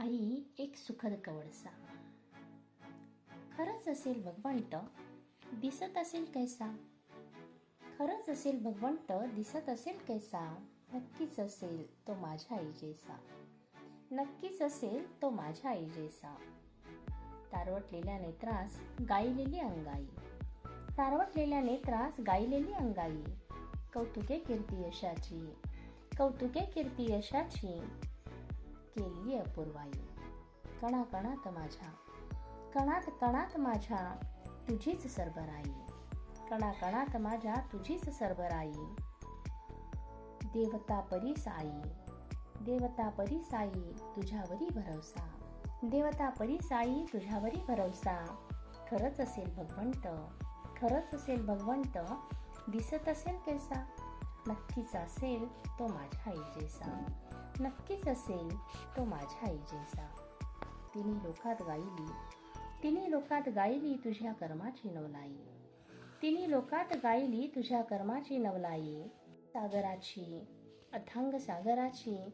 आई एक सुखद कवडसा. खरंच असेल भगवंत दिसत असेल कैसा? खरंच असेल भगवंत दिसत असेल कैसा? नक्कीच असेल तो माझ्या आई जैसा. नक्कीच असेल तो माझ्या आई जैसा. तारवटलेल्या नेत्रास गायलेली अंगाई. तारवटलेल्या नेत्रास गायलेली अंगाई. कौतुके कीर्ती यशाची. कौतुके कीर्ती यशाची. केली अपूर्वाई कणाकणात माझ्या कणात कणात माझ्या तुझीच सरबराई. कणाकणात माझ्या तुझीच सरबराई. देवता परी साई देवता परी साई तुझ्यावरी भरवसा. देवता परी साई तुझ्यावरी भरवसा. खरंच असेल भगवंत खरंच असेल भगवंत दिसत असेल कैसा? नक्कीच असेल तो माझ्या इजेसा नक्कीच असेल तो माझ्या आई जैसा तिने लोकात गायली. तिने लोकात गायली तुझ्या कर्माची नवलाई. तिने लोकात गायली तुझ्या कर्माची नवलाई. सागराची अथांग सागराची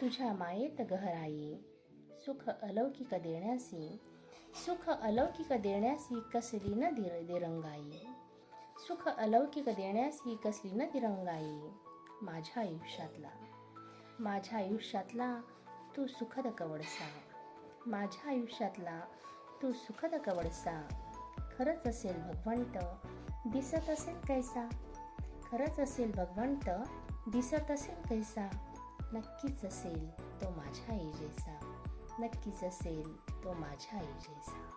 तुझ्या मायेत गहराई. सुख अलौकिक देण्यासी सुख अलौकिक देण्यासी कसली न दिर दिरंगाई. सुख अलौकिक देण्यासी कसली न दिरंगाई माझ्या आयुष्यातला. माझ्या आयुष्यातला तू सुखद कवडसा. माझ्या आयुष्यातला तू सुखद कवडसा. खरंच असेल भगवंत दिसत असेल कैसा? खरंच असेल भगवंत दिसत असेल कैसा? नक्कीच असेल तो माझ्या आई जैसा नक्कीच असेल तो माझ्या आई जैसा